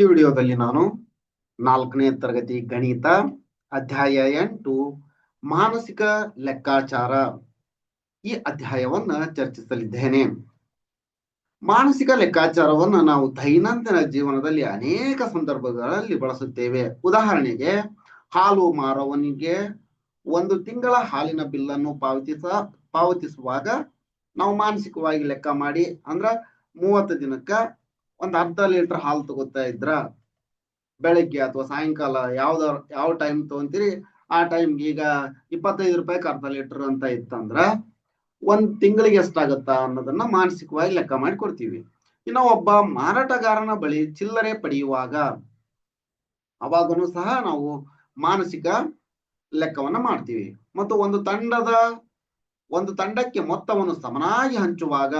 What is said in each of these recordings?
ಈ ವಿಡಿಯೋದಲ್ಲಿ ನಾನು ನಾಲ್ಕನೇ ತರಗತಿ ಗಣಿತ ಅಧ್ಯಾಯ ಎಂಟು, ಮಾನಸಿಕ ಲೆಕ್ಕಾಚಾರ ಈ ಅಧ್ಯಾಯವನ್ನ ಚರ್ಚಿಸಲಿದ್ದೇನೆ. ಮಾನಸಿಕ ಲೆಕ್ಕಾಚಾರವನ್ನು ನಾವು ದೈನಂದಿನ ಜೀವನದಲ್ಲಿ ಅನೇಕ ಸಂದರ್ಭಗಳಲ್ಲಿ ಬಳಸುತ್ತೇವೆ. ಉದಾಹರಣೆಗೆ, ಹಾಲು ಮಾರವನಿಗೆ ಒಂದು ತಿಂಗಳ ಹಾಲಿನ ಬಿಲ್ಲನ್ನು ಪಾವತಿಸ, ಪಾವತಿಸುವಾಗ ನಾವು ಮಾನಸಿಕವಾಗಿ ಲೆಕ್ಕ ಮಾಡಿ, ಅಂದ್ರ ಮೂವತ್ತು ದಿನಕ್ಕ ಒಂದ್ ಅರ್ಧ ಲೀಟರ್ ಹಾಲು ತಗೋತಾ ಇದ್ರ ಬೆಳಗ್ಗೆ ಅಥವಾ ಸಾಯಂಕಾಲ ಯಾವ್ದ ಯಾವ ಟೈಮ್ ತಗೊಂತೀರಿ, ಆ ಟೈಮ್ಗೆ ಈಗ ಇಪ್ಪತ್ತೈದು ರೂಪಾಯಿಗೆ ಅರ್ಧ ಲೀಟರ್ ಅಂತ ಇತ್ತಂದ್ರ ಒಂದ್ ತಿಂಗಳಿಗೆ ಎಷ್ಟಾಗತ್ತ ಅನ್ನೋದನ್ನ ಮಾನಸಿಕವಾಗಿ ಲೆಕ್ಕ ಮಾಡಿ ಕೊಡ್ತೀವಿ. ಇನ್ನು ಒಬ್ಬ ಮಾರಾಟಗಾರನ ಬಳಿ ಚಿಲ್ಲರೆ ಪಡೆಯುವಾಗ ಅವಾಗನು ಸಹ ನಾವು ಮಾನಸಿಕ ಲೆಕ್ಕವನ್ನ ಮಾಡ್ತೀವಿ. ಮತ್ತು ಒಂದು ತಂಡದ, ಒಂದು ತಂಡಕ್ಕೆ ಮೊತ್ತವನ್ನು ಸಮನಾಗಿ ಹಂಚುವಾಗ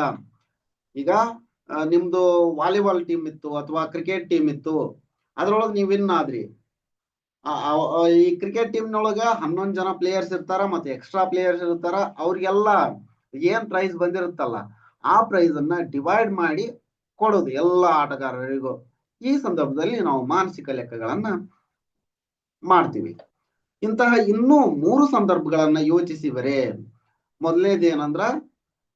ಈಗ ನಿಮ್ದು ವಾಲಿಬಾಲ್ ಟೀಮ್ ಇತ್ತು ಅಥವಾ ಕ್ರಿಕೆಟ್ ಟೀಮ್ ಇತ್ತು, ಅದ್ರೊಳಗೆ ನೀವು ವಿನ್ ಆದ್ರಿ. ಈ ಕ್ರಿಕೆಟ್ ಟೀಮ್ನೊಳಗ ಹನ್ನೊಂದು ಜನ ಪ್ಲೇಯರ್ಸ್ ಇರ್ತಾರ ಮತ್ತೆ ಎಕ್ಸ್ಟ್ರಾ ಪ್ಲೇಯರ್ಸ್ ಇರ್ತಾರ, ಅವ್ರಿಗೆಲ್ಲ ಏನ್ ಪ್ರೈಸ್ ಬಂದಿರುತ್ತಲ್ಲ, ಆ ಪ್ರೈಸ್ ಅನ್ನ ಡಿವೈಡ್ ಮಾಡಿ ಕೊಡೋದು ಎಲ್ಲ ಆಟಗಾರರಿಗೂ. ಈ ಸಂದರ್ಭದಲ್ಲಿ ನಾವು ಮಾನಸಿಕ ಲೆಕ್ಕಗಳನ್ನ ಮಾಡ್ತೀವಿ. ಇಂತಹ ಇನ್ನೂ ಮೂರು ಸಂದರ್ಭಗಳನ್ನ ಯೋಚಿಸಿದರೆ ಮೊದಲನೇದು ಏನಂದ್ರ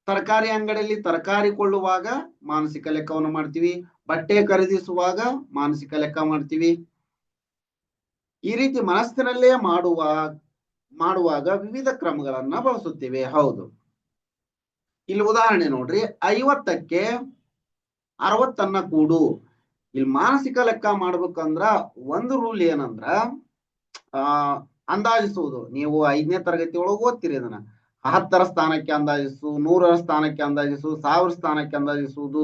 ತರಕಾರಿ ಅಂಗಡಿಯಲ್ಲಿ ತರಕಾರಿ ಕೊಳ್ಳುವಾಗ ಮಾನಸಿಕ ಲೆಕ್ಕವನ್ನು ಮಾಡ್ತೀವಿ. ಬಟ್ಟೆ ಖರೀದಿಸುವಾಗ ಮಾನಸಿಕ ಲೆಕ್ಕ ಮಾಡ್ತೀವಿ. ಈ ರೀತಿ ಮನಸ್ಸಿನಲ್ಲೇ ಮಾಡುವ, ಮಾಡುವಾಗ ವಿವಿಧ ಕ್ರಮಗಳನ್ನ ಬಳಸುತ್ತೇವೆ. ಹೌದು. ಇಲ್ಲಿ ಉದಾಹರಣೆ ನೋಡ್ರಿ. ಐವತ್ತಕ್ಕೆ ಅರವತ್ತನ್ನ ಕೂಡು. ಇಲ್ಲಿ ಮಾನಸಿಕ ಲೆಕ್ಕ ಮಾಡ್ಬೇಕಂದ್ರ ಒಂದು ರೂಲ್ ಏನಂದ್ರ, ಆ, ಅಂದಾಜಿಸುವುದು. ನೀವು ಐದನೇ ತರಗತಿ ಒಳಗೆ ಓದ್ತೀರಿ ಅದನ್ನ ಹತ್ತರ ಸ್ಥಾನಕ್ಕೆ ಅಂದಾಜಿಸು, ನೂರರ ಸ್ಥಾನಕ್ಕೆ ಅಂದಾಜಿಸು, ಸಾವಿರ ಸ್ಥಾನಕ್ಕೆ ಅಂದಾಜಿಸುವುದು,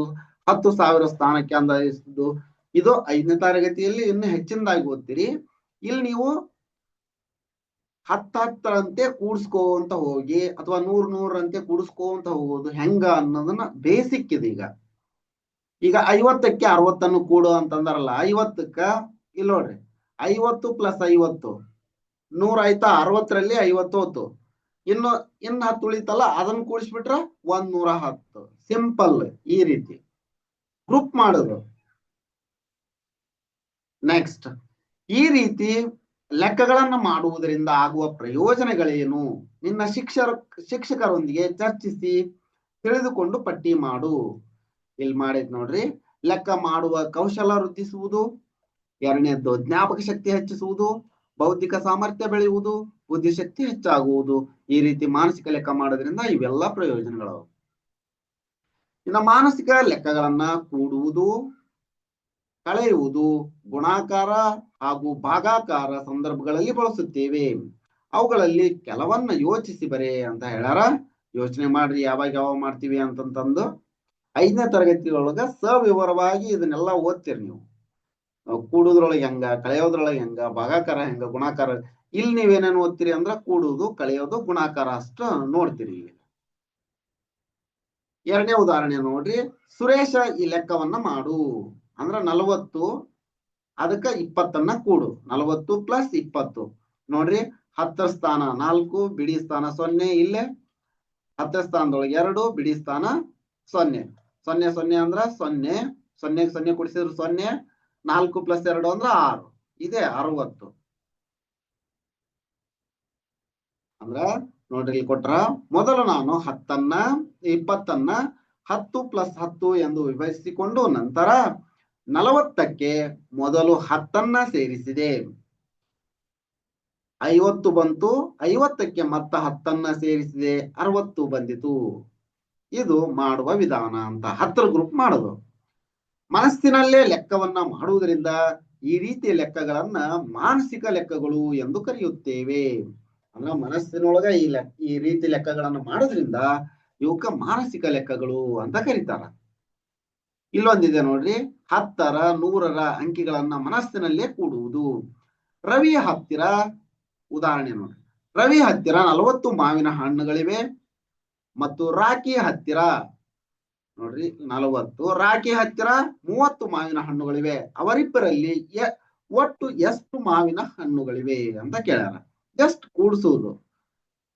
ಹತ್ತು ಸಾವಿರ ಸ್ಥಾನಕ್ಕೆ ಅಂದಾಜಿಸುವುದು. ಇದು ಐದನೇ ತರಗತಿಯಲ್ಲಿ ಇನ್ನು ಹೆಚ್ಚಿನದಾಗಿ ಓದ್ತೀರಿ. ಇಲ್ಲಿ ನೀವು ಹತ್ತ ಹತ್ತರಂತೆ ಕೂಡಿಸ್ಕೋಂತ ಹೋಗಿ ಅಥವಾ ನೂರ್ ನೂರಂತೆ ಕೂಡಿಸ್ಕೋಂತ ಹೋಗೋದು ಹೆಂಗ ಅನ್ನೋದನ್ನ ಬೇಸಿಕ್ ಇದೆ ಈಗ. ಈಗ ಐವತ್ತಕ್ಕೆ ಅರವತ್ತನ್ನು ಕೂಡು ಅಂತಂದಾರಲ್ಲ, ಐವತ್ತಕ್ಕ ಇಲ್ಲಿ ನೋಡ್ರಿ, ಐವತ್ತು ಪ್ಲಸ್ ಐವತ್ತು ನೂರ ಆಯ್ತಾ ಅರವತ್ತರಲ್ಲಿ ಐವತ್ತು ಹೊತ್ತು ಇನ್ನು ಇನ್ನು ಹತ್ತು ಉಳಿತಲ್ಲ, ಅದನ್ನ ಕೂಡಿಸ್ಬಿಟ್ರ ಒಂದ್ ನೂರ ಹತ್ತು. ಸಿಂಪಲ್ ಈ ರೀತಿ. ಗ್ರೂಪ್ ಮಾಡೋದು. ನೆಕ್ಸ್ಟ್ ಈ ರೀತಿ ಲೆಕ್ಕಗಳನ್ನ ಮಾಡುವುದರಿಂದ ಆಗುವ ಪ್ರಯೋಜನಗಳೇನು? ನಿನ್ನ ಶಿಕ್ಷರ, ಶಿಕ್ಷಕರೊಂದಿಗೆ ಚರ್ಚಿಸಿ, ತಿಳಿದುಕೊಂಡು ಪಟ್ಟಿ ಮಾಡು. ಇಲ್ಲಿ ಮಾಡಿದ್ ನೋಡ್ರಿ. ಲೆಕ್ಕ ಮಾಡುವ ಕೌಶಲ ವೃದ್ಧಿಸುವುದು. ಎರಡನೇದ್ದು ಜ್ಞಾಪಕ ಶಕ್ತಿ ಹೆಚ್ಚಿಸುವುದು. ಬೌದ್ಧಿಕ ಸಾಮರ್ಥ್ಯ ಬೆಳೆಯುವುದು. ಬುದ್ಧಿಶಕ್ತಿ ಹೆಚ್ಚಾಗುವುದು ಈ ರೀತಿ ಮಾನಸಿಕ ಲೆಕ್ಕ ಮಾಡೋದ್ರಿಂದ ಇವೆಲ್ಲ ಪ್ರಯೋಜನಗಳು ಇನ್ನು ಮಾನಸಿಕ ಲೆಕ್ಕಗಳನ್ನ ಕೂಡುವುದು, ಕಳೆಯುವುದು, ಗುಣಾಕಾರ ಹಾಗೂ ಭಾಗಾಕಾರ ಸಂದರ್ಭಗಳಲ್ಲಿ ಬಳಸುತ್ತೇವೆ. ಅವುಗಳಲ್ಲಿ ಕೆಲವನ್ನ ಯೋಚಿಸಿ ಬರೆ ಅಂತ ಹೇಳಾರ ಯೋಚನೆ ಮಾಡ್ರಿ ಯಾವಾಗ ಯಾವಾಗ ಮಾಡ್ತೀವಿ ಅಂತಂತಂದು. ಐದನೇ ತರಗತಿಯೊಳಗ ಸವಿವರವಾಗಿ ಇದನ್ನೆಲ್ಲ ಓದ್ತೀರಿ ನೀವು ಕೂಡುದ್ರೊಳಗೆ ಹೆಂಗ, ಕಳೆಯೋದ್ರೊಳಗೆ ಹೆಂಗ, ಭಾಗಾಕಾರ ಹೆಂಗ, ಗುಣಾಕಾರ ಇಲ್ಲಿ ನೀವೇನೇನು ಓದ್ತೀರಿ ಅಂದ್ರ ಕೂಡುವುದು, ಕಳೆಯೋದು, ಗುಣಾಕಾರ ಅಷ್ಟು ನೋಡ್ತೀರಿ ಇಲ್ಲಿ. ಎರಡನೇ ಉದಾಹರಣೆ ನೋಡ್ರಿ, ಸುರೇಶ ಈ ಲೆಕ್ಕವನ್ನ ಮಾಡು. ಅಂದ್ರ ನಲವತ್ತು, ಅದಕ್ಕ ಇಪ್ಪತ್ತನ್ನ ಕೂಡು. ನಲವತ್ತು ಪ್ಲಸ್ ಇಪ್ಪತ್ತು. ನೋಡ್ರಿ, ಹತ್ತರ ಸ್ಥಾನ ನಾಲ್ಕು, ಬಿಡಿ ಸ್ಥಾನ ಸೊನ್ನೆ ಇಲ್ಲೇ. ಹತ್ತರ ಸ್ಥಾನದೊಳಗೆ ಎರಡು, ಬಿಡಿ ಸ್ಥಾನ ಸೊನ್ನೆ. ಸೊನ್ನೆ ಸೊನ್ನೆ ಅಂದ್ರ ಸೊನ್ನೆ. ಸೊನ್ನೆಗೆ ಸೊನ್ನೆ ಕೊಡಿಸಿದ್ರು ಸೊನ್ನೆ. ನಾಲ್ಕು ಪ್ಲಸ್ ಎರಡು ಅಂದ್ರ ಆರು. ಇದೆ ಅರವತ್ತು. ಅಂದ್ರ ನೋಡ್ರಿ ಇಲ್ಲಿ ಕೊಟ್ರ, ಮೊದಲು ನಾನು ಹತ್ತನ್ನ, ಇಪ್ಪತ್ತನ್ನ, ಹತ್ತು ಪ್ಲಸ್ ಹತ್ತು ಎಂದು ವಿಭಜಿಸಿಕೊಂಡು ನಂತರ ನಲವತ್ತಕ್ಕೆ ಮೊದಲು ಹತ್ತನ್ನ ಸೇರಿಸಿದೆ. ಐವತ್ತು ಬಂತು, ಐವತ್ತಕ್ಕೆ ಮತ್ತ ಹತ್ತನ್ನ ಸೇರಿಸಿದೆ, ಅರವತ್ತು ಬಂದಿತು. ಇದು ಮಾಡುವ ವಿಧಾನ ಅಂತ ಹತ್ತರ ಗ್ರೂಪ್ ಮಾಡೋದು. ಮನಸ್ಸಿನಲ್ಲೇ ಲೆಕ್ಕವನ್ನ ಮಾಡುವುದರಿಂದ ಈ ರೀತಿಯ ಲೆಕ್ಕಗಳನ್ನ ಮಾನಸಿಕ ಲೆಕ್ಕಗಳು ಎಂದು ಕರೆಯುತ್ತೇವೆ. ಮನಸ್ಸಿನೊಳಗ ಈ ಲೆಕ್ಕ ಈ ರೀತಿ ಲೆಕ್ಕಗಳನ್ನ ಮಾಡೋದ್ರಿಂದ ಇವಕ್ಕ ಮಾನಸಿಕ ಲೆಕ್ಕಗಳು ಅಂತ ಕರೀತಾರ. ಇಲ್ಲೊಂದಿದೆ ನೋಡ್ರಿ, ಹತ್ತರ, ನೂರರ ಅಂಕಿಗಳನ್ನ ಮನಸ್ಸಿನಲ್ಲೇ ಕೂಡುವುದು. ರವಿಯ ಹತ್ತಿರ, ಉದಾಹರಣೆ ನೋಡ್ರಿ. ರವಿ ಹತ್ತಿರ ನಲವತ್ತು ಮಾವಿನ ಹಣ್ಣುಗಳಿವೆ ಮತ್ತು ರಾಖಿ ಹತ್ತಿರ ನೋಡ್ರಿ, ನಲವತ್ತು. ರಾಖಿ ಹತ್ತಿರ ಮೂವತ್ತು ಮಾವಿನ ಹಣ್ಣುಗಳಿವೆ. ಅವರಿಬ್ಬರಲ್ಲಿ ಒಟ್ಟು ಎಷ್ಟು ಮಾವಿನ ಹಣ್ಣುಗಳಿವೆ ಅಂತ ಕೇಳ್ಯಾರ. ಜಸ್ಟ್ ಕೂಡಿಸೋದು?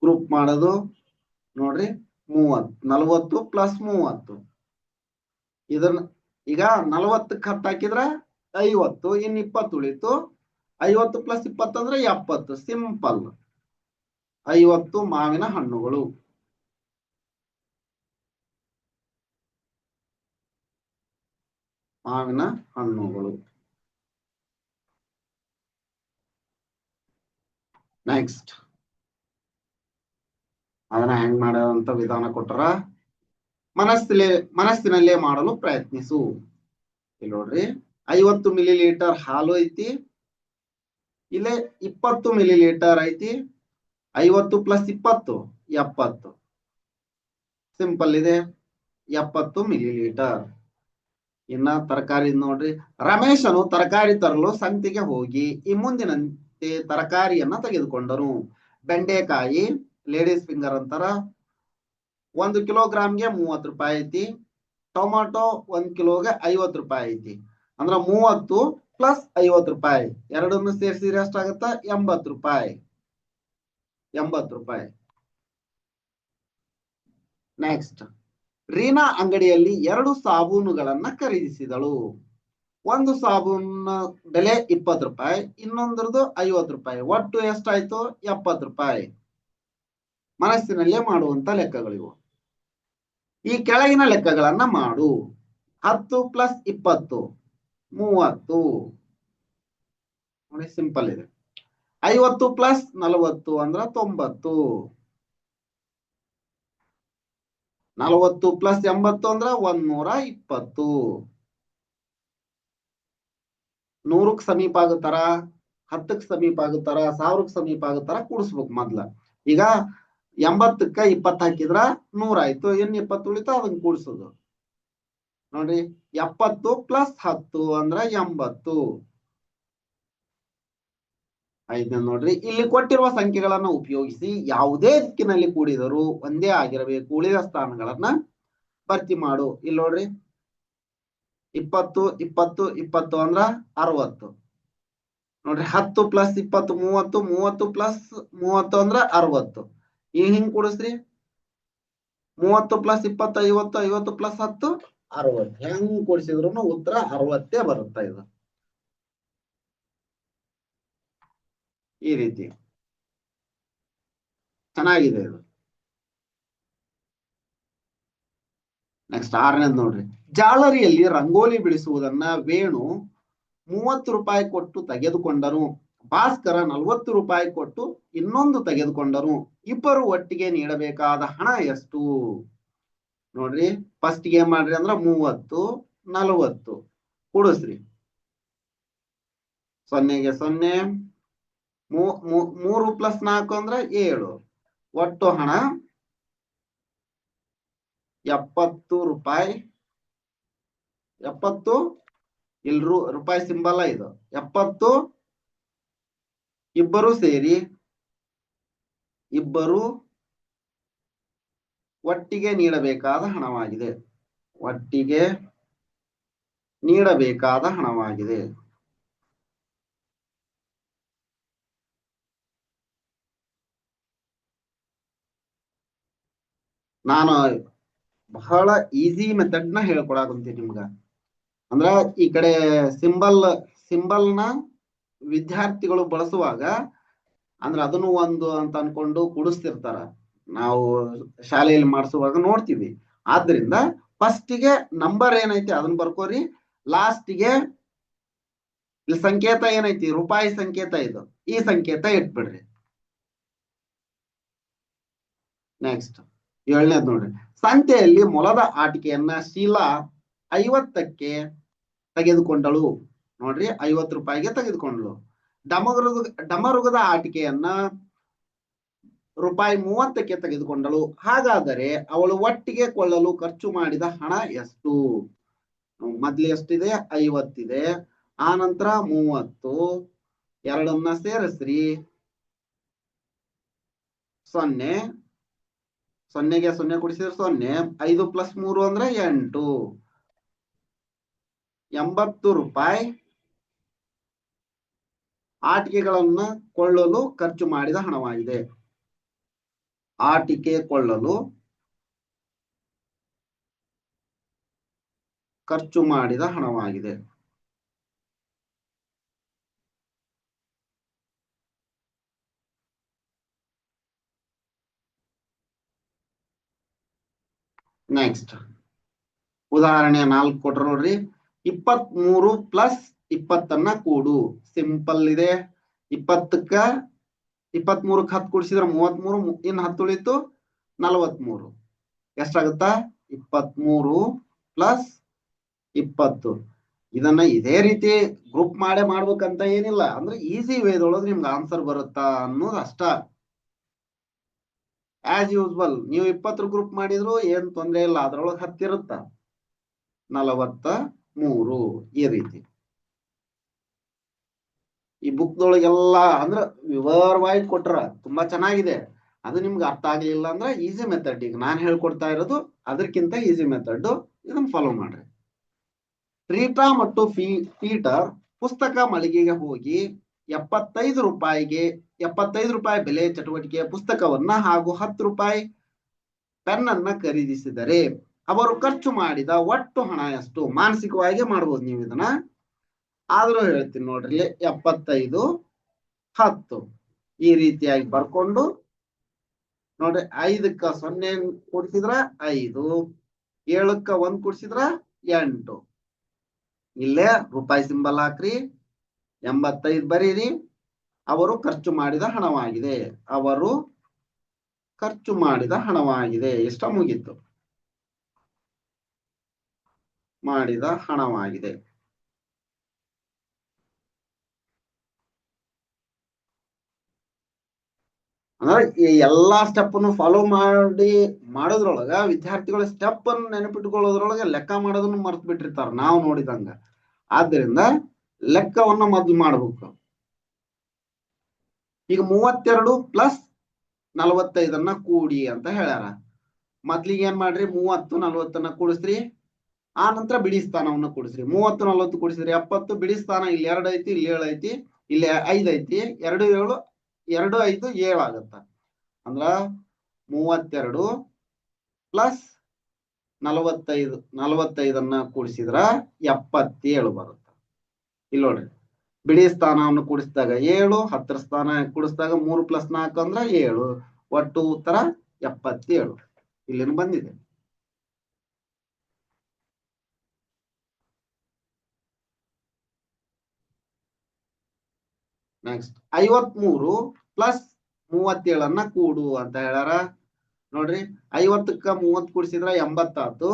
ಗ್ರೂಪ್ ಮಾಡೋದು, ನೋಡ್ರಿ ಮೂವತ್ ನಲವತ್ತು ಪ್ಲಸ್ ಮೂವತ್ತು. ಇದನ್ನ, ಈಗ ನಲವತ್ತಕ್ಕೆ ಹತ್ತು ಹಾಕಿದ್ರ ಐವತ್ತು, ಇನ್ ಇಪ್ಪತ್ತು ಉಳಿತು. ಐವತ್ತು ಪ್ಲಸ್ ಇಪ್ಪತ್ತು ಅಂದ್ರೆ ಎಪ್ಪತ್ತು ಸಿಂಪಲ್ ಐವತ್ತು ಮಾವಿನ ಹಣ್ಣುಗಳು. ಮಾವಿನ ಹಣ್ಣುಗಳು. ನೆಕ್ಸ್ಟ್ ಅದನ್ನ ಹೆಂಗ್ ಮಾಡೋದಂತ ವಿಧಾನ ಕೊಟ್ಟರ ಮನಸ್ಸಿಲೆ, ಮನಸ್ಸಿನಲ್ಲೇ ಮಾಡಲು ಪ್ರಯತ್ನಿಸು. ಇಲ್ಲಿ ನೋಡ್ರಿ, ಐವತ್ತು ಮಿಲಿ ಲೀಟರ್ ಹಾಲು ಐತಿ, ಇಲ್ಲೇ ಇಪ್ಪತ್ತು ಮಿಲಿ ಲೀಟರ್ ಐತಿ, ಐವತ್ತು ಪ್ಲಸ್ ಇಪ್ಪತ್ತು, ಎಪ್ಪತ್ತು. ಸಿಂಪಲ್ ಇದೆ, ಎಪ್ಪತ್ತು ಮಿಲಿ ಲೀಟರ್ ಇನ್ನ ತರಕಾರಿ ನೋಡ್ರಿ, ರಮೇಶನು ತರಕಾರಿ ತರಲು ಸಂತಿಗೆ ಹೋಗಿ, ಈ ಮುಂದಿನಂತೆ ತರಕಾರಿಯನ್ನ ತೆಗೆದುಕೊಂಡರು. ಬೆಂಡೆಕಾಯಿ, ಲೇಡೀಸ್ ಫಿಂಗರ್ ಅಂತಾರ ಒಂದು ಕಿಲೋಗ್ರಾಮ್ಗೆ ಮೂವತ್ತು ರೂಪಾಯಿ ಐತಿ. ಟೊಮಾಟೊ ಒಂದ್ ಕಿಲೋಗೆ ಐವತ್ತು ರೂಪಾಯಿ ಐತಿ. ಅಂದ್ರ ಮೂವತ್ತು ಪ್ಲಸ್ ಐವತ್ತು ರೂಪಾಯಿ. ಎರಡನ್ನು ಸೇರಿಸಿದ್ರೆ ಎಷ್ಟಾಗತ್ತ? ಎಂಬತ್ತು ರೂಪಾಯಿ. ಎಂಬತ್ತು ರೂಪಾಯಿ. ನೆಕ್ಸ್ಟ್ ರೀನಾ ಅಂಗಡಿಯಲ್ಲಿ ಎರಡು ಸಾಬೂನುಗಳನ್ನ ಖರೀದಿಸಿದಳು. ಒಂದು ಸಾಬೂನ್ ಬೆಲೆ ಇಪ್ಪತ್ತು ರೂಪಾಯಿ, ಇನ್ನೊಂದ್ರದ್ದು ಐವತ್ತು ರೂಪಾಯಿ. ಒಟ್ಟು ಎಷ್ಟಾಯ್ತು? ಎಪ್ಪತ್ತು ರೂಪಾಯಿ. ಮನಸ್ಸಿನಲ್ಲೇ ಮಾಡುವಂತ ಲೆಕ್ಕಗಳಿವು ಈ ಕೆಳಗಿನ ಲೆಕ್ಕಗಳನ್ನ ಮಾಡು. ಹತ್ತು ಪ್ಲಸ್ ಇಪ್ಪತ್ತು, ಮೂವತ್ತು. ನೋಡಿ, ಸಿಂಪಲ್ ಇದೆ. ಐವತ್ತು ಪ್ಲಸ್ ನಲವತ್ತು ಅಂದ್ರ ತೊಂಬತ್ತು. ನಲವತ್ತು ಪ್ಲಸ್ ಎಂಬತ್ತು ಅಂದ್ರ ಒಂದ್ನೂರ ಇಪ್ಪತ್ತು. ನೂರಕ್ ಸಮೀಪ ಆಗುತ್ತಾರ? ಹತ್ತಕ್ ಸಮೀಪ ಆಗುತ್ತಾರ? ಸಾವಿರಕ್ ಸಮೀಪ ಆಗುತ್ತಾರ? ಕೂಡಿಸ್ಬೇಕು ಮೊದ್ಲ. ಈಗ ಎಂಬತ್ತಕ್ಕ ಇಪ್ಪತ್ತು ಹಾಕಿದ್ರ ನೂರ ಆಯ್ತು. ಇನ್ ಇಪ್ಪತ್ತು ಉಳಿತ ಅದನ್ನ ಕೂಡಿಸೋದು. ನೋಡ್ರಿ, ಎಪ್ಪತ್ತು ಪ್ಲಸ್ ಹತ್ತು ಅಂದ್ರ ಎಂಬತ್ತು. ಐದನೇ ನೋಡ್ರಿ, ಇಲ್ಲಿ ಕೊಟ್ಟಿರುವ ಸಂಖ್ಯೆಗಳನ್ನ ಉಪಯೋಗಿಸಿ ಯಾವುದೇ ದಿಕ್ಕಿನಲ್ಲಿ ಕೂಡಿದರೂ ಒಂದೇ ಆಗಿರಬೇಕು. ಉಳಿದ ಸ್ಥಾನಗಳನ್ನ ಭರ್ತಿ ಮಾಡು. ಇಲ್ಲಿ ನೋಡ್ರಿ ಇಪ್ಪತ್ತು ಇಪ್ಪತ್ತು ಇಪ್ಪತ್ತು ಅಂದ್ರ ಅರವತ್ತು. ನೋಡ್ರಿ, ಹತ್ತು ಪ್ಲಸ್ ಇಪ್ಪತ್ತು, ಮೂವತ್ತು ಮೂವತ್ತು ಪ್ಲಸ್ ಮೂವತ್ತು ಅಂದ್ರ ಅರವತ್ತು. ಈಗ ಹಿಂಗ್ ಕೂಡಿಸ್ರಿ. ಮೂವತ್ತು ಪ್ಲಸ್ ಇಪ್ಪತ್ತು, ಐವತ್ತು ಐವತ್ತು ಪ್ಲಸ್ ಹತ್ತು, ಅರವತ್ತು. ಹೆಂಗ್ ಕೂಡಿಸಿದ್ರು ಉತ್ತರ ಅರವತ್ತೇ ಬರುತ್ತಾ ಇದು. ಈ ರೀತಿ. ಚೆನ್ನಾಗಿದೆ ಇದು. ನೆಕ್ಸ್ಟ್ ಆರನೇದ್ ನೋಡ್ರಿ. ಜಾಲರಿಯಲ್ಲಿ ರಂಗೋಲಿ ಬಿಡಿಸುವುದನ್ನ ವೇಣು ಮೂವತ್ತು ರೂಪಾಯಿ ಕೊಟ್ಟು ತೆಗೆದುಕೊಂಡರು. ಭಾಸ್ಕರ ನಲ್ವತ್ತು ರೂಪಾಯಿ ಕೊಟ್ಟು ಇನ್ನೊಂದು ತೆಗೆದುಕೊಂಡರು. ಇಬ್ಬರು ಒಟ್ಟಿಗೆ ನೀಡಬೇಕಾದ ಹಣ ಎಷ್ಟು? ನೋಡ್ರಿ ಫಸ್ಟ್ ಏನ್ ಮಾಡ್ರಿ ಅಂದ್ರ ಮೂವತ್ತು, ನಲವತ್ತು. ಕೂಡಿಸ್ರಿ. ಸೊನ್ನೆಗೆ ಸೊನ್ನೆ ಮೂರು ಪ್ಲಸ್ ನಾಲ್ಕು ಅಂದ್ರೆ ಏಳು. ಒಟ್ಟು ಹಣ ಎಪ್ಪತ್ತು ರೂಪಾಯಿ, ಎಪ್ಪತ್ತು, ಇಲ್ರು, ರೂಪಾಯಿ ಸಿಂಬಲ ಇದು ಎಪ್ಪತ್ತು, ಇಬ್ಬರು ಸೇರಿ, ಇಬ್ಬರು ಒಟ್ಟಿಗೆ ನೀಡಬೇಕಾದ ಹಣವಾಗಿದೆ. ಒಟ್ಟಿಗೆ ನೀಡಬೇಕಾದ ಹಣವಾಗಿದೆ. ನಾನು ಬಹಳ ಈಸಿ ಮೆಥಡ್ನ ಹೇಳ್ಕೊಡಕಂತೀನಿ ನಿಮ್ಗ. ಅಂದ್ರ ಈ ಕಡೆ ಸಿಂಬಲ್ ಸಿಂಬಲ್ನ ವಿದ್ಯಾರ್ಥಿಗಳು ಬಳಸುವಾಗ ಅಂದ್ರ ಅದನ್ನು ಒಂದು ಅಂತ ಅನ್ಕೊಂಡು ಕುಡಿಸ್ತಿರ್ತಾರ. ನಾವು ಶಾಲೆಯಲ್ಲಿ ಮಾಡಿಸುವಾಗ ನೋಡ್ತೀವಿ. ಆದ್ರಿಂದ ಫಸ್ಟಿಗೆ ನಂಬರ್ ಏನೈತಿ ಅದನ್ನ ಬರ್ಕೋರಿ. ಲಾಸ್ಟಿಗೆ ಇಲ್ಲಿ ಸಂಕೇತ ಏನೈತಿ? ರೂಪಾಯಿ ಸಂಕೇತ ಇದು. ಈ ಸಂಕೇತ ಇಟ್ಬಿಡ್ರಿ. ನೆಕ್ಸ್ಟ್ ಏಳನೇದ್ ನೋಡ್ರಿ. ಸಂತೆಯಲ್ಲಿ ಮೊಲದ ಆಟಿಕೆಯನ್ನ ಶೀಲಾ ಐವತ್ತಕ್ಕೆ ತೆಗೆದುಕೊಂಡಳು. ನೋಡ್ರಿ, ಐವತ್ತು ರೂಪಾಯಿಗೆ ತೆಗೆದುಕೊಂಡಳು. ಡಮರುಗ, ಡಮರುಗದ ಆಟಿಕೆಯನ್ನ ರೂಪಾಯಿ ಮೂವತ್ತಕ್ಕೆ ತೆಗೆದುಕೊಂಡಳು. ಹಾಗಾದರೆ ಅವಳು ಒಟ್ಟಿಗೆ ಕೊಳ್ಳಲು ಖರ್ಚು ಮಾಡಿದ ಹಣ ಎಷ್ಟು? ಮೊದ್ಲು ಎಷ್ಟಿದೆ? ಐವತ್ತಿದೆ. ಆ ನಂತರ ಮೂವತ್ತು. ಎರಡನ್ನ ಸೇರಿಸ್ರಿ. ಸೊನ್ನೆ. ಸೊನ್ನೆಗೆ ಸೊನ್ನೆ ಕೊಡಿಸಿದ್ರೆ ಸೊನ್ನೆ, ಐದು ಪ್ಲಸ್ ಮೂರು ಅಂದ್ರೆ ಎಂಟು. ಎಂಬತ್ತು ರೂಪಾಯಿ ಆಟಿಕೆಗಳನ್ನ ಕೊಳ್ಳಲು ಖರ್ಚು ಮಾಡಿದ ಹಣವಾಗಿದೆ. ಆಟಿಕೆ ಕೊಳ್ಳಲು ಖರ್ಚು ಮಾಡಿದ ಹಣವಾಗಿದೆ. ನೆಕ್ಸ್ಟ್ ಉದಾಹರಣೆ ನಾಲ್ಕು ಕೊಟ್ರು ನೋಡ್ರಿ. ಇಪ್ಪತ್ ಮೂರು ಪ್ಲಸ್ ಇಪ್ಪತ್ತನ್ನ ಕೂಡು. ಸಿಂಪಲ್ ಇದೆ. ಇಪ್ಪತ್ತಕ್ಕ ಇಪ್ಪತ್ತ್ ಮೂರಕ್ಕೆ ಹತ್ತು ಕೂಡಿಸಿದ್ರೆ ಮೂವತ್ತ್ ಮೂರು ಇನ್ನು ಹತ್ತು ಉಳಿತು ನಲವತ್ಮೂರು. ಎಷ್ಟಾಗುತ್ತಾ? ಇಪ್ಪತ್ಮೂರು ಪ್ಲಸ್ ಇಪ್ಪತ್ತು. ಇದನ್ನ ಇದೇ ರೀತಿ ಗ್ರೂಪ್ ಮಾಡೇ ಮಾಡ್ಬೇಕಂತ ಏನಿಲ್ಲ. ಅಂದ್ರೆ ಈಸಿ ವೇದೊಳಗೆ ನಿಮ್ಗೆ ಆನ್ಸರ್ ಬರುತ್ತಾ ಅನ್ನೋದು ಅಷ್ಟ. ಆಸ್ ಯೂಸ್ವಲ್ ನೀವು ಇಪ್ಪತ್ತು ಗ್ರೂಪ್ ಮಾಡಿದ್ರು, ಏನ್ ತೊಂದರೆ ಇಲ್ಲ. ಅದ್ರೊಳಗೆ ಹತ್ತಿರುತ್ತ. ನಲವತ್ತ ಮೂರು, ಈ ರೀತಿ. ಈ ಬುಕ್ದೊಳಗೆಲ್ಲ ಅಂದ್ರ ವಿವರವಾಗಿ ಕೊಟ್ರ ತುಂಬಾ ಚೆನ್ನಾಗಿದೆ. ಅದು ನಿಮ್ಗೆ ಅರ್ಥ ಆಗ್ಲಿಲ್ಲ ಅಂದ್ರೆ ಈಸಿ ಮೆಥಡ್ ಈಗ ನಾನು ಹೇಳ್ಕೊಡ್ತಾ ಇರೋದು ಅದಕ್ಕಿಂತ ಈಸಿ ಮೆಥಡ್ ಇದನ್ನ ಫಾಲೋ ಮಾಡ್ರಿ. ರೀಟಾ ಮತ್ತು ಫೀ ಪೀಟರ್ ಪುಸ್ತಕ ಮಳಿಗೆಗೆ ಹೋಗಿ ಎಪ್ಪತ್ತೈದು ರೂಪಾಯಿಗೆ ಎಪ್ಪತ್ತೈದು ರೂಪಾಯಿ ಬೆಲೆ ಚಟುವಟಿಕೆಯ ಪುಸ್ತಕವನ್ನ ಹಾಗೂ ಹತ್ತು ರೂಪಾಯಿ ಪೆನ್ ಅನ್ನ ಖರೀದಿಸಿದರೆ ಅವರು ಖರ್ಚು ಮಾಡಿದ ಒಟ್ಟು ಹಣ ಎಷ್ಟು? ಮಾನಸಿಕವಾಗಿ ಮಾಡ್ಬೋದು ನೀವು ಇದನ್ನ. ಆದ್ರೂ ಹೇಳ್ತೀನಿ ನೋಡ್ರಿ, ಎಪ್ಪತ್ತೈದು, ಹತ್ತು ಈ ರೀತಿಯಾಗಿ ಬರ್ಕೊಂಡು ನೋಡ್ರಿ, ಐದಕ್ಕ ಸೊನ್ನೆ ಕೂಡಿಸಿದ್ರ ಐದು, ಏಳಕ್ಕ ಒಂದ್ ಕೂಡಿಸಿದ್ರ ಎಂಟು. ಇಲ್ಲೇ ರೂಪಾಯಿ ಸಿಂಬಲ್ ಹಾಕ್ರಿ, ಎಂಬತ್ತೈದು ಬರೀರಿ ಅವರು ಖರ್ಚು ಮಾಡಿದ ಹಣವಾಗಿದೆ. ಅವರು ಖರ್ಚು ಮಾಡಿದ ಹಣವಾಗಿದೆ. ಎಷ್ಟ ಮುಗಿತು. ಮಾಡಿದ ಹಣವಾಗಿದೆ. ಅಂದ್ರೆ ಎಲ್ಲಾ ಸ್ಟೆಪ್ ಅನ್ನು ಫಾಲೋ ಮಾಡಿ, ಮಾಡೋದ್ರೊಳಗ ವಿದ್ಯಾರ್ಥಿಗಳ ಸ್ಟೆಪ್ ಅನ್ನು ನೆನಪಿಟ್ಕೊಳ್ಳೋದ್ರೊಳಗೆ ಲೆಕ್ಕ ಮಾಡೋದನ್ನು ಮರ್ತು ಬಿಟ್ಟಿರ್ತಾರ ನಾವು ನೋಡಿದಂಗ. ಆದ್ದರಿಂದ ಲೆಕ್ಕವನ್ನ ಮೊದ್ಲು ಮಾಡ್ಬೇಕು. ಈಗ ಮೂವತ್ತೆರಡು ಪ್ಲಸ್ ನಲವತ್ತೈದನ್ನ ಕೂಡಿ ಅಂತ ಹೇಳ್ಯಾರ. ಮೊದ್ಲಿಗೆ ಏನ್ ಮಾಡ್ರಿ? ಮೂವತ್ತು, ನಲವತ್ತನ್ನ ಕೂಡಿಸ್ರಿ. ಆ ನಂತರ ಬಿಡಿ ಸ್ಥಾನವನ್ನ ಕೂಡಿಸ್ರಿ. ಮೂವತ್ತು, ನಲವತ್ತು ಕೂಡಿಸ್ರಿ ಎಪ್ಪತ್ತು, ಬಿಡಿ ಸ್ಥಾನ ಇಲ್ಲಿ ಎರಡು ಐತಿ, ಇಲ್ಲಿ ಏಳು ಐತಿ, ಇಲ್ಲಿ ಐದ್ ಐತಿ. ಎರಡು ಏಳು, ಎರಡು ಐದು, ಏಳು ಆಗತ್ತ. ಅಂದ್ರ ಮೂವತ್ತೆರಡು ಪ್ಲಸ್ ನಲವತ್ತೈದು, ನಲವತ್ತೈದನ್ನ ಕೂಡಿಸಿದ್ರ ಎಪ್ಪತ್ತೇಳು ಬರುತ್ತೆ. ಇಲ್ಲಿ ನೋಡ್ರಿ. ಬಿಡಿ ಸ್ಥಾನವನ್ನು ಕೂಡಿಸಿದಾಗ ಏಳು, ಹತ್ತರ ಸ್ಥಾನ ಕೂಡಿಸಿದಾಗ ಮೂರು ಪ್ಲಸ್ ನಾಲ್ಕು ಅಂದ್ರ ಏಳು. ಒಟ್ಟು ಉತ್ತರ ಎಪ್ಪತ್ತೇಳು. ಇಲ್ಲಿನ ಬಂದಿದೆ. ನೆಕ್ಸ್ಟ್ ಐವತ್ಮೂರು ಪ್ಲಸ್ ಮೂವತ್ತೇಳನ್ನ ಕೂಡು ಅಂತ ಹೇಳಾರ ನೋಡ್ರಿ, ಐವತ್ತಕ್ಕ ಮೂವತ್ ಕೂಡಿಸಿದ್ರ ಎಂಬತ್ತಾತು.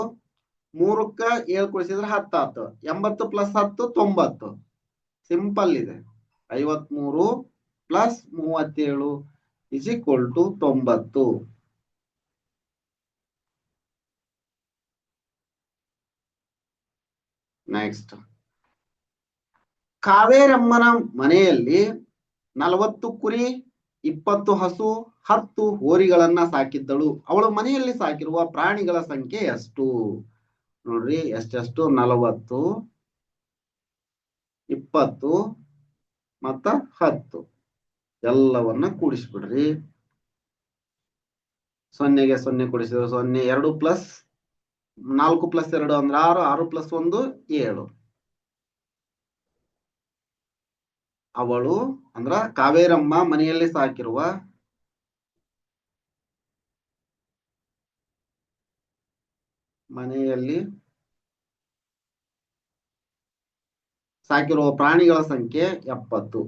ಮೂರಕ್ಕ ಏಳು ಕೂಡಿಸಿದ್ರ ಹತ್ತಾತು. ಎಂಬತ್ತು ಪ್ಲಸ್ ಹತ್ತು, ತೊಂಬತ್ತು. ಸಿಂಪಲ್ ಇದೆ. ಐವತ್ಮೂರು ಪ್ಲಸ್ ಮೂವತ್ತೇಳು ಇಸ್ ಈಕ್ವಲ್ ಟು ತೊಂಬತ್ತು. ನೆಕ್ಸ್ಟ್ ಕಾವೇರಮ್ಮನ ಮನೆಯಲ್ಲಿ ನಲವತ್ತು ಕುರಿ, ಇಪ್ಪತ್ತು ಹಸು, ಹತ್ತು ಹೋರಿಗಳನ್ನ ಸಾಕಿದ್ದಳು. ಅವಳ ಮನೆಯಲ್ಲಿ ಸಾಕಿರುವ ಪ್ರಾಣಿಗಳ ಸಂಖ್ಯೆ ಎಷ್ಟು? ನೋಡ್ರಿ, ಎಷ್ಟೆಷ್ಟು? ನಲವತ್ತು. ಇಪ್ಪತ್ತು ಮತ್ತ ಹತ್ತು. ಎಲ್ಲವನ್ನ ಕೂಡಿಸ್ಬಿಡ್ರಿ. ಸೊನ್ನೆಗೆ ಸೊನ್ನೆ ಕೂಡಿಸಿದ್ರು ಸೊನ್ನೆ ಎರಡು ಪ್ಲಸ್ ನಾಲ್ಕು ಪ್ಲಸ್ ಎರಡು ಅಂದ್ರೆ ಆರು ಆರು ಪ್ಲಸ್ ಒಂದು ಏಳು. ಅವಳು ಅಂದ್ರ ಕಾವೇರಮ್ಮ ಮನೆಯಲ್ಲಿ ಸಾಕಿರುವ ಮನೆಯಲ್ಲಿ ಸಾಕಿರುವ ಪ್ರಾಣಿಗಳ ಸಂಖ್ಯೆ ಎಪ್ಪತ್ತು.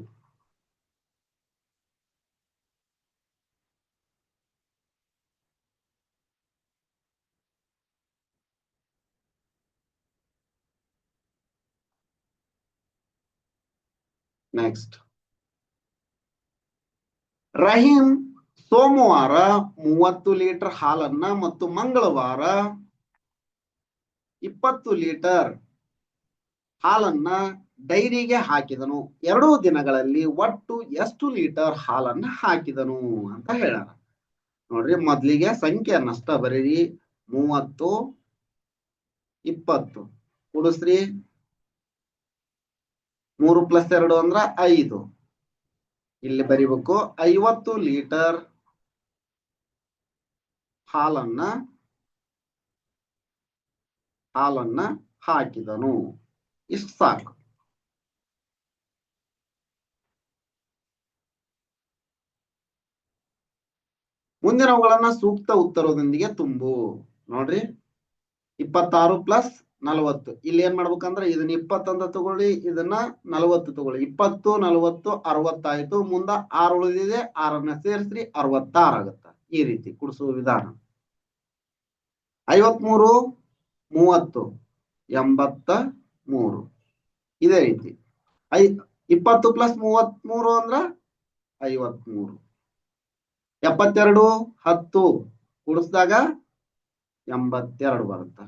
ನೆಕ್ಸ್ಟ್ ರಹೀಂ ಸೋಮವಾರ ಮೂವತ್ತು ಲೀಟರ್ ಹಾಲನ್ನ ಮತ್ತು ಮಂಗಳವಾರ ಇಪ್ಪತ್ತು ಲೀಟರ್ ಹಾಲನ್ನ ಡೈರಿಗೆ ಹಾಕಿದನು. ಎರಡೂ ದಿನಗಳಲ್ಲಿ ಒಟ್ಟು ಎಷ್ಟು ಲೀಟರ್ ಹಾಲನ್ನ ಹಾಕಿದನು ಅಂತ ಹೇಳ್ಯಾರ ನೋಡ್ರಿ, ಮೊದ್ಲಿಗೆ ಸಂಖ್ಯೆ ನಷ್ಟ ಬರೀರಿ. ಮೂವತ್ತು, ಇಪ್ಪತ್ತು. ಕುಡಿಸ್ರಿ ಮೂರು ಪ್ಲಸ್ ಎರಡು ಅಂದ್ರ ಐದು. ಇಲ್ಲಿ ಬರಿಬೇಕು, ಐವತ್ತು ಲೀಟರ್ ಹಾಲನ್ನ ಹಾಲನ್ನ ಹಾಕಿದನು. ಇಷ್ಟು ಸಾಕು. ಮುಂದಿನವುಗಳನ್ನ ಸೂಕ್ತ ಉತ್ತರದೊಂದಿಗೆ ತುಂಬು. ನೋಡ್ರಿ. ಇಪ್ಪತ್ತಾರು ಪ್ಲಸ್ ನಲವತ್ತು. ಇಲ್ಲಿ ಏನ್ ಮಾಡ್ಬೇಕಂದ್ರೆ ಇದನ್ನ ಇಪ್ಪತ್ತಂತ ತಗೊಳ್ಳಿ, ಇದನ್ನ ನಲವತ್ತು ತಗೊಳ್ಳಿ. ಇಪ್ಪತ್ತು, ನಲವತ್ತು, ಅರವತ್ತಾಯ್ತು. ಮುಂದ ಆರು ಉಳಿದಿದೆ, ಆರನ್ನ ಸೇರಿಸ್ರಿ, ಅರವತ್ತಾರು ಆಗತ್ತ. ಈ ರೀತಿ ಕುಡಿಸುವ ವಿಧಾನ. ಐವತ್ಮೂರು, ಮೂವತ್ತು, ಎಂಬತ್ತ ಮೂರು. ಇದೇ ರೀತಿ. ಐ, ಇಪ್ಪತ್ತು ಪ್ಲಸ್ ಮೂವತ್ಮೂರು ಅಂದ್ರ ಐವತ್ಮೂರು. ಎಪ್ಪತ್ತೆರಡು, ಹತ್ತು ಕೂಡಿಸಿದಾಗ ಎಂಬತ್ತೆರಡು ಬರುತ್ತ.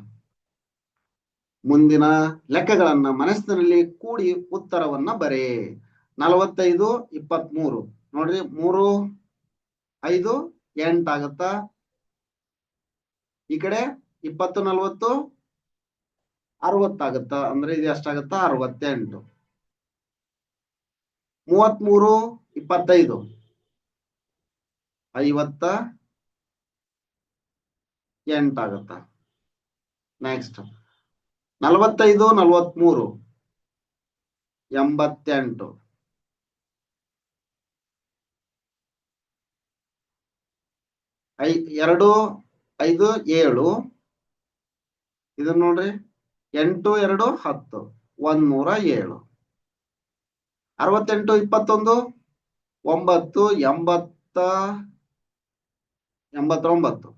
ಮುಂದಿನ ಲೆಕ್ಕಗಳನ್ನ ಮನಸ್ಸಿನಲ್ಲಿ ಕೂಡಿ ಉತ್ತರವನ್ನ ಬರೆ. ನಲವತ್ತೈದು, ಇಪ್ಪತ್ಮೂರು. ನೋಡ್ರಿ, ಮೂರು, ಐದು ಎಂಟಾಗತ್ತ ಈ ಕಡೆ ಇಪ್ಪತ್ತು, ನಲವತ್ತು ಅರವತ್ತಾಗತ್ತ ಅಂದ್ರೆ ಇದು ಎಷ್ಟಾಗತ್ತ? ಅರವತ್ತೆಂಟು. ಮೂವತ್ಮೂರು, ಇಪ್ಪತ್ತೈದು. ಐವತ್ತ ಎಂಟಾಗತ್ತ ನೆಕ್ಸ್ಟ್ ನಲವತ್ತೈದು, ನಲವತ್ಮೂರು. ಎಂಬತ್ತೆಂಟು. ಐ, ಎರಡು, ಐದು, ಏಳು. ಇದು ನೋಡ್ರಿ. ಎಂಟು, ಎರಡು, ಹತ್ತು. ಒಂದ್ ನೂರ ಏಳು. ಅರವತ್ತೆಂಟು, ಇಪ್ಪತ್ತೊಂದು. ಒಂಬತ್ತು, ಎಂಬತ್ತ ಎಂಬತ್ತೊಂಬತ್ತು.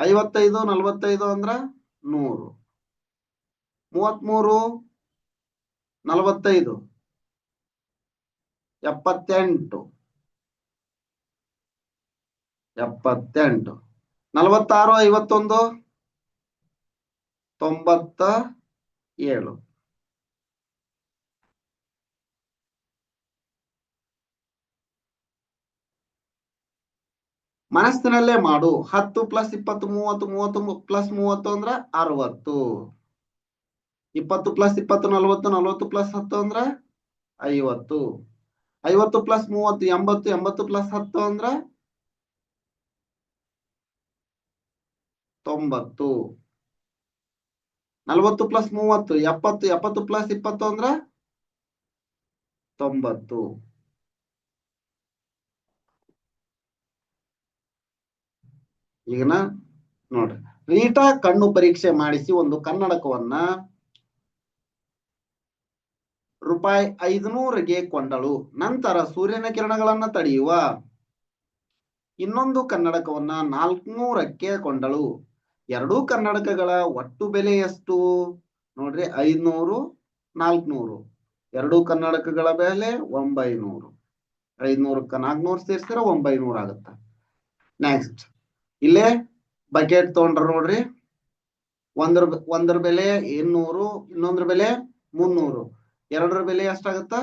ಐವತ್ತೈದು ನಲವತ್ತೈದು ಅಂದ್ರ ನೂರು. ಮೂವತ್ಮೂರು ನಲವತ್ತೈದು. ಎಪ್ಪತ್ತೆಂಟು. ಎಪ್ಪತ್ತೆಂಟು. ನಲವತ್ತಾರು ಐವತ್ತೊಂದು. ತೊಂಬತ್ತ ಏಳು. ಮನಸ್ಸಿನಲ್ಲೇ ಮಾಡು. ಹತ್ತು ಪ್ಲಸ್ ಇಪ್ಪತ್ತು, ಮೂವತ್ತು ಮೂವತ್ತು ಪ್ಲಸ್ ಮೂವತ್ತು ಅಂದ್ರ ಅರವತ್ತು. ಇಪ್ಪತ್ತು ಪ್ಲಸ್ ಇಪ್ಪತ್ತು, ನಲ್ವತ್ತು ನಲ್ವತ್ತು ಪ್ಲಸ್ ಹತ್ತು ಅಂದ್ರ ಐವತ್ತು. ಐವತ್ತು ಪ್ಲಸ್ ಮೂವತ್ತು, ಎಂಬತ್ತು ಎಂಬತ್ತು ಪ್ಲಸ್ ಹತ್ತು ಅಂದ್ರ ತೊಂಬತ್ತು. ನಲ್ವತ್ತು ಪ್ಲಸ್ ಮೂವತ್ತು, ಎಪ್ಪತ್ತು ಎಪ್ಪತ್ತು ಪ್ಲಸ್ ಇಪ್ಪತ್ತು ಅಂದ್ರ ತೊಂಬತ್ತು. ಈಗನ ನೋಡ್ರಿ. ರೀಟಾ ಕಣ್ಣು ಪರೀಕ್ಷೆ ಮಾಡಿಸಿ ಒಂದು ಕನ್ನಡಕವನ್ನ ರೂಪಾಯಿ ಐದುನೂರಿಗೆ ಕೊಂಡಳು. ನಂತರ ಸೂರ್ಯನ ಕಿರಣಗಳನ್ನ ತಡೆಯುವ ಇನ್ನೊಂದು ಕನ್ನಡಕವನ್ನ ನಾಲ್ಕುನೂರಕ್ಕೆ ಕೊಂಡಳು. ಎರಡೂ ಕನ್ನಡಕಗಳ ಒಟ್ಟು ಬೆಲೆ ಎಷ್ಟು? ನೋಡ್ರಿ, ಐದ್ನೂರು, ನಾಲ್ಕುನೂರು. ಎರಡೂ ಕನ್ನಡಕಗಳ ಬೆಲೆ ಒಂಬೈನೂರು. ಐದ್ನೂರಕ್ಕ ನಾಲ್ಕುನೂರು ಸೇರಿಸಿದ್ರೆ ಒಂಬೈನೂರ ಆಗತ್ತ ನೆಕ್ಸ್ಟ್ ಇಲ್ಲೇ ಬಕೆಟ್ ತಗೊಂಡ್ರ ನೋಡ್ರಿ. ಒಂದ್ರ ಒಂದ್ರ ಬೆಲೆ ಇನ್ನೂರು, ಇನ್ನೊಂದ್ರ ಬೆಲೆ ಮುನ್ನೂರು. ಎರಡರ ಬೆಲೆ ಎಷ್ಟಾಗತ್ತ?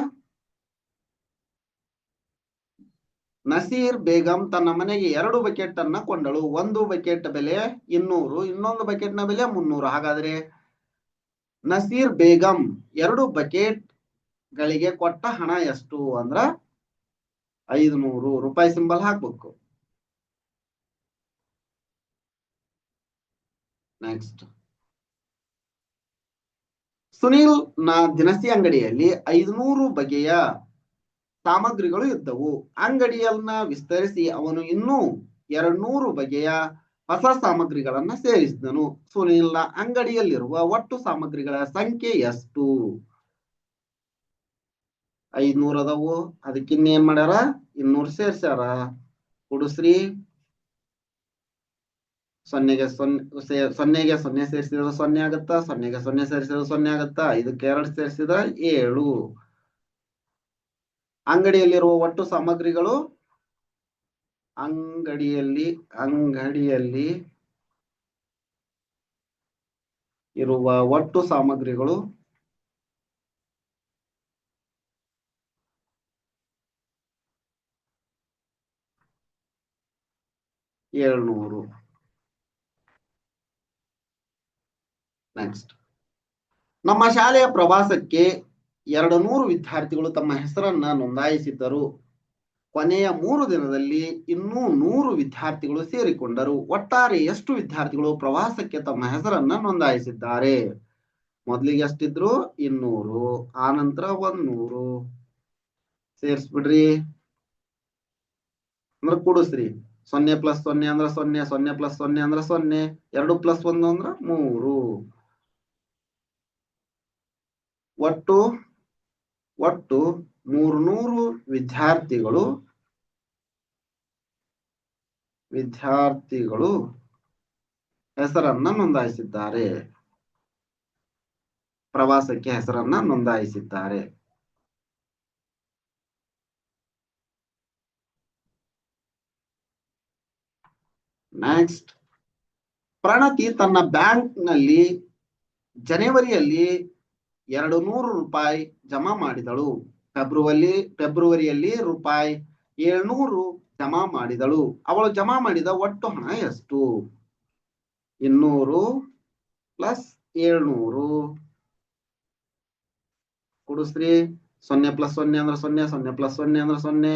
ನಸೀರ್ ಬೇಗಂ ತನ್ನ ಮನೆಗೆ ಎರಡು ಬಕೆಟ್ ಅನ್ನ ಕೊಂಡಳು. ಒಂದು ಬಕೆಟ್ ಬೆಲೆ ಇನ್ನೂರು, ಇನ್ನೊಂದು ಬಕೆಟ್ನ ಬೆಲೆ ಮುನ್ನೂರು. ಹಾಗಾದ್ರೆ ನಸೀರ್ ಬೇಗಂ ಎರಡು ಬಕೆಟ್ ಗಳಿಗೆ ಕೊಟ್ಟ ಹಣ ಎಷ್ಟು ಅಂದ್ರ ಐದುನೂರು ರೂಪಾಯಿ ಸಿಂಬಲ್ ಹಾಕ್ಬೇಕು. ನೆಕ್ಸ್ಟ್ ಸುನೀಲ್ನ ದಿನಸಿ ಅಂಗಡಿಯಲ್ಲಿ ಐದುನೂರು ಬಗೆಯ ಸಾಮಗ್ರಿಗಳು ಇದ್ದವು. ಅಂಗಡಿಯನ್ನ ವಿಸ್ತರಿಸಿ ಅವನು ಇನ್ನೂ ಎರಡ್ನೂರು ಬಗೆಯ ಹೊಸ ಸಾಮಗ್ರಿಗಳನ್ನ ಸೇರಿಸಿದನು. ಸುನೀಲ್ನ ಅಂಗಡಿಯಲ್ಲಿರುವ ಒಟ್ಟು ಸಾಮಗ್ರಿಗಳ ಸಂಖ್ಯೆ ಎಷ್ಟು? ಐದ್ನೂರ ಅದಾವು. ಅದಕ್ಕಿನ್ನೇನ್ ಮಾಡ್ಯಾರ? ಇನ್ನೂರ್ ಸೇರ್ಸ್ಯಾರ. ಕುಡಿಸ್ರಿ ಸೊನ್ನೆಗೆ ಸೊನ್ನೆ ಸೊನ್ನೆಗೆ ಸೊನ್ನೆ ಸೇರಿಸಿದ್ರೆ ಸೊನ್ನೆ ಆಗತ್ತಾ? ಸೊನ್ನೆಗೆ ಸೊನ್ನೆ ಸೇರಿಸಿದ್ರೆ ಸೊನ್ನೆ ಆಗತ್ತಾ? ಇದಕ್ಕೆ ಎರಡು ಸೇರಿಸಿದ್ರೆ ಏಳು. ಅಂಗಡಿಯಲ್ಲಿರುವ ಒಟ್ಟು ಸಾಮಗ್ರಿಗಳು? ಅಂಗಡಿಯಲ್ಲಿ ಅಂಗಡಿಯಲ್ಲಿ ಇರುವ ಒಟ್ಟು ಸಾಮಗ್ರಿಗಳು? ಏಳ್ನೂರು. ನೆಕ್ಸ್ಟ್ ನಮ್ಮ ಶಾಲೆಯ ಪ್ರವಾಸಕ್ಕೆ ಎರಡು ನೂರು ವಿದ್ಯಾರ್ಥಿಗಳು ತಮ್ಮ ಹೆಸರನ್ನ ನೋಂದಾಯಿಸಿದ್ದರು. ಕೊನೆಯ ಮೂರು ದಿನದಲ್ಲಿ ಇನ್ನೂ ನೂರು ವಿದ್ಯಾರ್ಥಿಗಳು ಸೇರಿಕೊಂಡರು. ಒಟ್ಟಾರೆ ಎಷ್ಟು ವಿದ್ಯಾರ್ಥಿಗಳು ಪ್ರವಾಸಕ್ಕೆ ತಮ್ಮ ಹೆಸರನ್ನ ನೋಂದಾಯಿಸಿದ್ದಾರೆ? ಮೊದಲಿಗೆ ಎಷ್ಟಿದ್ರು? ಇನ್ನೂರು. ಆ ನಂತರ ಒಂದ್ನೂರು ಸೇರಿಸ್ಬಿಡ್ರಿ. ಅಂದ್ರೆ ಕೂಡಿಸ್ರಿ. ಸೊನ್ನೆ ಪ್ಲಸ್ ಸೊನ್ನೆ ಅಂದ್ರೆ ಸೊನ್ನೆ ಸೊನ್ನೆ ಪ್ಲಸ್ ಸೊನ್ನೆ ಅಂದ್ರೆ ಸೊನ್ನೆ. ಎರಡು ಪ್ಲಸ್ ಒಂದು ಅಂದ್ರೆ ಮೂರು. ಒಟ್ಟು ಒಟ್ಟು ಮೂರ್ನೂರು ವಿದ್ಯಾರ್ಥಿಗಳು ವಿದ್ಯಾರ್ಥಿಗಳು ಹೆಸರನ್ನ ನೋಂದಾಯಿಸಿದ್ದಾರೆ. ಪ್ರವಾಸಕ್ಕೆ ಹೆಸರನ್ನ ನೋಂದಾಯಿಸಿದ್ದಾರೆ. ನೆಕ್ಸ್ಟ್ ಪ್ರಣತಿ ತನ್ನ ಬ್ಯಾಂಕ್ನಲ್ಲಿ ಜನವರಿಯಲ್ಲಿ ಎರಡು ನೂರು ರೂಪಾಯಿ ಜಮಾ ಮಾಡಿದಳು. ಫೆಬ್ರವರಿ, ಫೆಬ್ರವರಿಯಲ್ಲಿ ರೂಪಾಯಿ ಏಳ್ನೂರು ಜಮಾ ಮಾಡಿದಳು. ಅವಳು ಜಮಾ ಮಾಡಿದ ಒಟ್ಟು ಹಣ ಎಷ್ಟು? ಇನ್ನೂರು ಪ್ಲಸ್ ಏಳ್ನೂರು. ಕುಡಿಸ್ರಿ ಸೊನ್ನೆ ಪ್ಲಸ್ ಸೊನ್ನೆ ಅಂದ್ರೆ ಸೊನ್ನೆ ಸೊನ್ನೆ ಪ್ಲಸ್ ಸೊನ್ನೆ ಅಂದ್ರೆ ಸೊನ್ನೆ,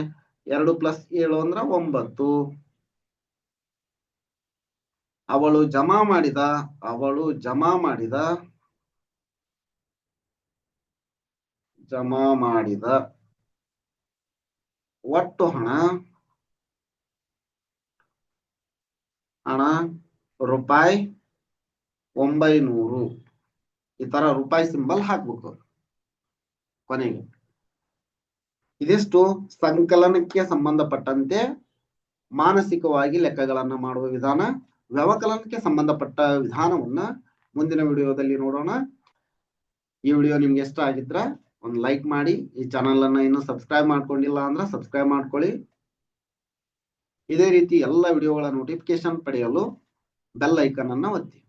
ಎರಡು ಪ್ಲಸ್ ಏಳು ಅಂದ್ರೆ ಒಂಬತ್ತು. ಅವಳು ಜಮಾ ಮಾಡಿದ, ಅವಳು ಜಮಾ ಮಾಡಿದ ಜಮಾ ಮಾಡಿದ ಒಟ್ಟು ಹಣ ಹಣ ರೂಪಾಯಿ ಒಂಬೈನೂರು. ಈ ತರ ರೂಪಾಯಿ ಸಿಂಬಲ್ ಹಾಕ್ಬೇಕು ಕೊನೆಗೆ. ಇದಿಷ್ಟು ಸಂಕಲನಕ್ಕೆ ಸಂಬಂಧಪಟ್ಟಂತೆ ಮಾನಸಿಕವಾಗಿ ಲೆಕ್ಕಗಳನ್ನ ಮಾಡುವ ವಿಧಾನ, ವ್ಯವಕಲನಕ್ಕೆ ಸಂಬಂಧಪಟ್ಟ ವಿಧಾನವನ್ನ ಮುಂದಿನ ವಿಡಿಯೋದಲ್ಲಿ ನೋಡೋಣ. ಈ ವಿಡಿಯೋ ನಿಮ್ಗೆ ಇಷ್ಟ ಆಗಿದ್ರ ಒಂದು ಲೈಕ್ ಮಾಡಿ, ಈ ಚಾನಲ್ ಅನ್ನ ಇನ್ನು ಸಬ್ಸ್ಕ್ರೈಬ್ ಮಾಡ್ಕೊಂಡಿಲ್ಲ ಅಂದ್ರೆ ಸಬ್ಸ್ಕ್ರೈಬ್ ಮಾಡ್ಕೊಳ್ಳಿ. ಇದೇ ರೀತಿ ಎಲ್ಲ ವಿಡಿಯೋಗಳ ನೋಟಿಫಿಕೇಶನ್ ಪಡೆಯಲು ಬೆಲ್ ಐಕನ್ ಅನ್ನ ಒತ್ತಿ.